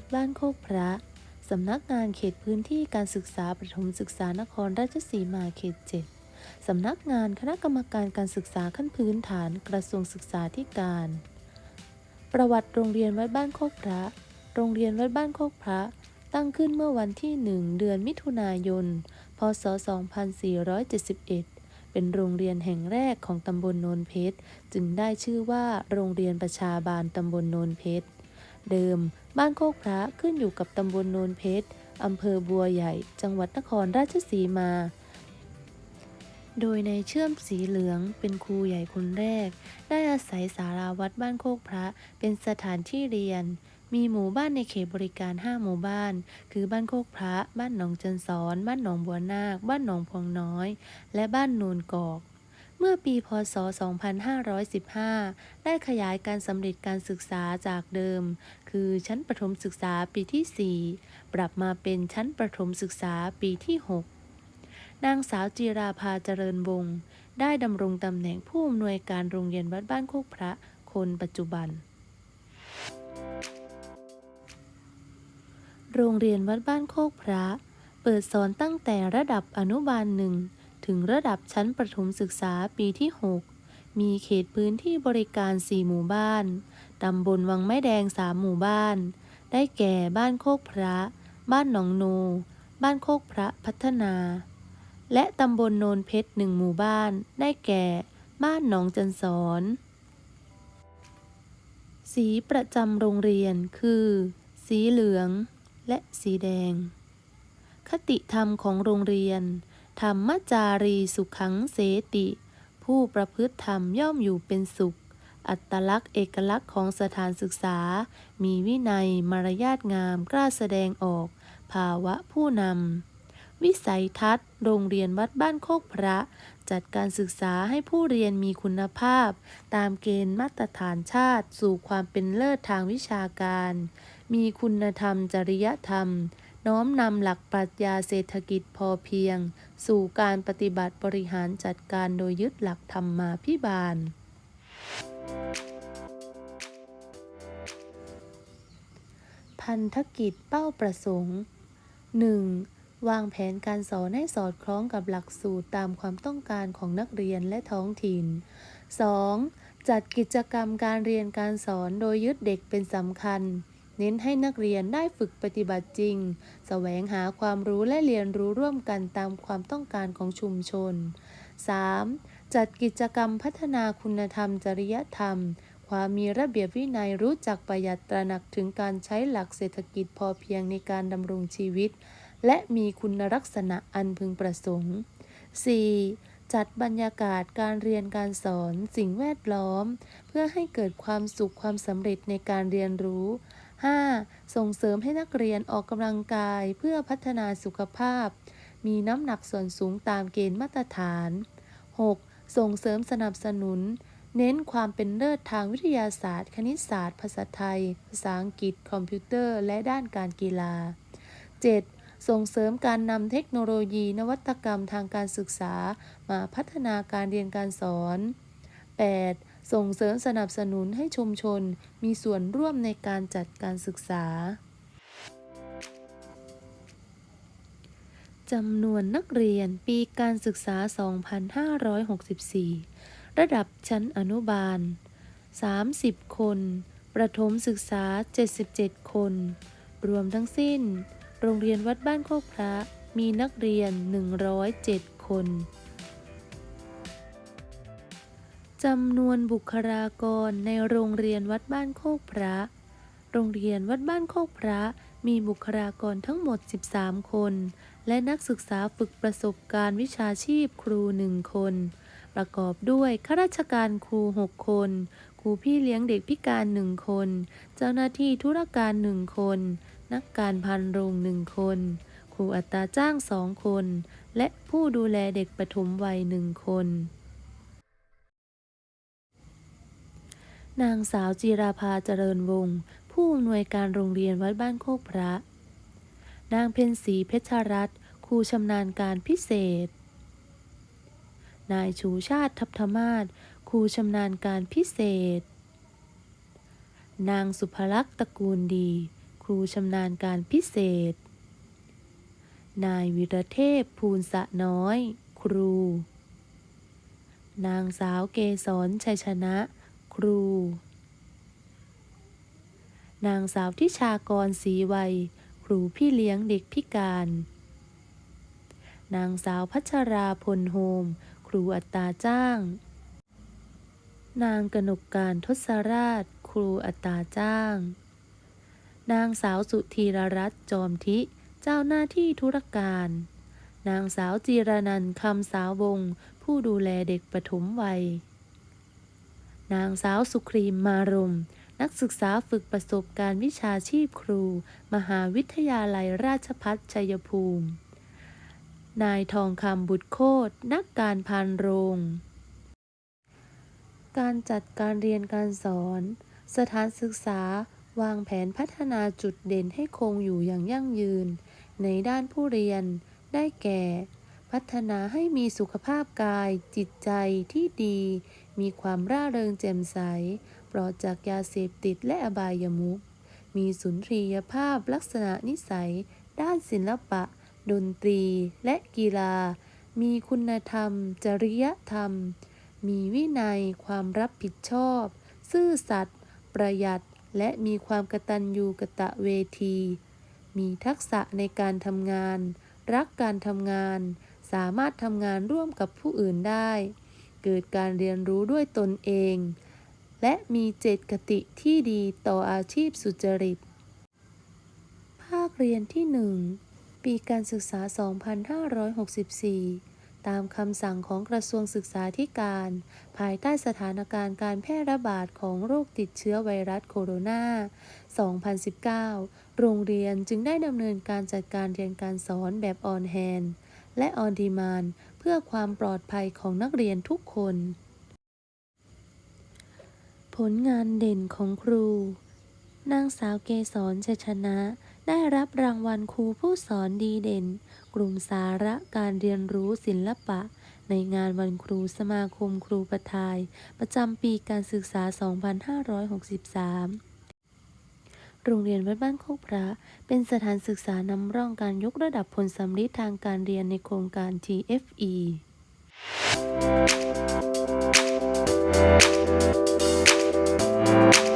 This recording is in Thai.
วัดบ้านโคกพระ สำนักงานเขตพื้นที่การศึกษาประถมศึกษานครราชสีมาเขตเจ็ดสำนักงานคณะกรรมการการศึกษาขั้นพื้นฐานกระทรวงศึกษาธิการ ประวัติโรงเรียนวัดบ้านโคกพระ โรงเรียนวัดบ้านโคกพระ ตั้งขึ้นเมื่อวันที่ 1 เดือนมิถุนายน พศ 2471 เป็นโรงเรียนแห่งแรกของตำบลโนนเพชร จึงได้ชื่อว่าโรงเรียนประชาบาลตำบลโนนเพชร เดิม บ้านโคกพระขึ้นอยู่กับตำบลโนนเพชรอำเภอบัวใหญ่ จังหวัดนครราชสีมา โดยในเชื่อมสีเหลืองเป็นครูใหญ่คนแรก ได้อาศัยสาราวัดบ้านโคกพระเป็นสถานที่เรียน มีหมู่บ้านในเขตบริการ 5 หมู่บ้าน คือบ้านโคกพระ บ้านหนองจันสอน บ้านหนองบัวนาค บ้านหนองพวงน้อย และบ้านโนนกอก เมื่อปีพศ 2515 ได้ขยายการสำเร็จการศึกษาจากเดิม คือชั้นประถมศึกษาปีที่ 4 ปรับมาเป็นชั้นประถมศึกษาปีที่ 6 นางสาวจีราภาเจริญวงศ์ได้ดำรงตำแหน่งผู้อำนวยการโรงเรียนวัดบ้านโคกพระคนปัจจุบัน โรงเรียนวัดบ้านโคกพระ เปิดสอนตั้งแต่ระดับอนุบาลหนึ่ง ถึงระดับชั้นประถมศึกษาปีที่ 6 มีเขตพื้นที่บริการ 4 หมู่บ้าน ตำบลวังไม้แดง 3 หมู่บ้าน ได้แก่บ้านโคกพระ บ้านหนองโน บ้านโคกพระพัฒนา และตำบลโนนเพชรหนึ่งหมู่บ้าน ได้แก่ บ้านหนองจันสอนสีประจำโรงเรียนคือ สีเหลืองและสีแดง คติธรรมของโรงเรียน ธรรมจารีสุขังเสติ ผู้ประพฤติธรรมย่อมอยู่เป็นสุข อัตลักษณ์เอกลักษณ์ของสถานศึกษา มีวินัยมารยาทงามกล้าแสดงออก ภาวะผู้นำ วิสัยทัศน์ โรงเรียนวัดบ้านโคกพระ จัดการศึกษาให้ผู้เรียนมีคุณภาพ ตามเกณฑ์มาตรฐานชาติ สู่ความเป็นเลิศทางวิชาการ มีคุณธรรมจริยธรรม น้อมนำหลักปรัชญาเศรษฐกิจพอเพียง สู่การปฏิบัติบริหารจัดการโดยยึดหลักธรรมมาพิบาล พันธกิจเป้าประสงค์ 1. วางแผนการสอนให้สอดคล้องกับหลักสูตรตามความต้องการของนักเรียนและท้องถิ่น 2. จัดกิจกรรมการเรียนการสอนโดยยึดเด็กเป็นสำคัญ เน้นให้นักเรียนได้ฝึกปฏิบัติจริง แสวงหาความรู้และเรียนรู้ร่วมกันตามความต้องการของชุมชน 3. จัดกิจกรรมพัฒนาคุณธรรมจริยธรรม ความมีระเบียบวินัยรู้จักประหยัดตระหนักถึงการใช้หลักเศรษฐกิจพอเพียงในการดำรงชีวิต และมีคุณลักษณะอันพึงประสงค์ 4. จัดบรรยากาศการเรียนการสอนสิ่งแวดล้อม เพื่อให้เกิดความสุขความสำเร็จในการเรียนรู้ 5. ส่งเสริมให้นักเรียนออกกำลังกายเพื่อพัฒนาสุขภาพ มีน้ำหนักส่วนสูงตามเกณฑ์มาตรฐาน 6. ส่งเสริมสนับสนุน เน้นความเป็นเลิศทางวิทยาศาสตร์ คณิตศาสตร์ ภาษาไทย ภาษาอังกฤษ คอมพิวเตอร์ และด้านการกีฬา 7. ส่งเสริมการนำเทคโนโลยีนวัตกรรมทางการศึกษา มาพัฒนาการเรียนการสอน 8. ส่งเสริมสนับสนุนให้ชุมชนมีส่วนร่วมในการจัดการศึกษาจำนวนนักเรียนปีการศึกษา 2564 ระดับชั้นอนุบาล 30 คน ประถมศึกษา 77 คน รวมทั้งสิ้น โรงเรียนวัดบ้านโคกพระมีนักเรียน 107 คน จำนวนบุคลากรในโรงเรียนวัดบ้านโคกพระ โรงเรียนวัดบ้านโคกพระมีบุคลากรทั้งหมด 13 คน และนักศึกษาฝึกประสบการณ์วิชาชีพครู1คน ประกอบด้วยข้าราชการครู 6 คน ครูพี่เลี้ยงเด็กพิการ1คน เจ้าหน้าที่ธุรการ1คน นักการพันโรง1คน ครูอัตราจ้าง2คน และผู้ดูแลเด็กปฐมวัย1คน นางสาวจีราภาเจริญวงศ์ผู้อำนวยการโรงเรียนวัดบ้านโคกพระ นางเพ็ญศรีเพชรรัตน์ครูชำนาญการพิเศษ นายชูชาติทัพธมาศครูชำนาญการพิเศษ นางสุภลักษ์ตระกูลดี ครูชำนาญการพิเศษ นายวิรเทพภูลสะน้อย ครู นางสาวเกษรชัยชนะ รู นางสาวทิชากรศรีวัย ครูพี่เลี้ยงเด็กพิการ นางสาวพัชราพลโฮม ครูอัตราจ้าง นางกนกการทศราช ครูอัตราจ้าง นางสาวสุธีรรัตน์จอมทิ เจ้าหน้าที่ธุรการ นางสาวจีรนันคำสาววงผู้ดูแลเด็กปฐมวัย นางสาวสุครีมมารม นักศึกษาฝึกประสบการณ์วิชาชีพครู มหาวิทยาลัยราชพัฒชัยภูมิ นายทองคำบุตรโคตรนักการพานโรง การจัดการเรียนการสอน สถานศึกษาวางแผนพัฒนาจุดเด่นให้คงอยู่อย่างยั่งยืน ในด้านผู้เรียน ได้แก่ พัฒนาให้มีสุขภาพกาย จิตใจที่ดี มีความร่าเริงแจ่มใส ปลอดจากยาเสพติดและอบายมุขมีสุนทรียภาพลักษณะนิสัย ด้านศิลปะ ดนตรี และกีฬา มีคุณธรรม จริยธรรม มีวินัย ความรับผิดชอบ ซื่อสัตย์ ประหยัด และมีความกตัญญูกะตะเวที มีทักษะในการทำงาน รักการทำงาน สามารถทำงานร่วมกับผู้อื่นได้ เกิดการเรียนรู้ด้วยตนเอง และมีเจตคติที่ดีต่ออาชีพสุจริต ภาคเรียนที่ 1 ปีการศึกษา 2564 ตามคำสั่งของกระทรวงศึกษาธิการ ภายใต้สถานการณ์การแพร่ระบาดของโรคติดเชื้อไวรัสโคโรนา 2019 โรงเรียนจึงได้ดำเนินการจัดการเรียนการสอนแบบออนแฮน และออนดีมานเพื่อความปลอดภัยของนักเรียนทุกคน ผลงานเด่นของครู นางสาวเกษรชชนะ ได้รับรางวัลครูผู้สอนดีเด่น กลุ่มสาระการเรียนรู้ศิลปะ ในงานวันครูสมาคมครูประทาย ประจำปีการศึกษา 2563 โรงเรียนวัดบ้านโคกพระ เป็นสถานศึกษานำร่องการยกระดับผลสัมฤทธิ์ทางการเรียนในโครงการ TFE うん。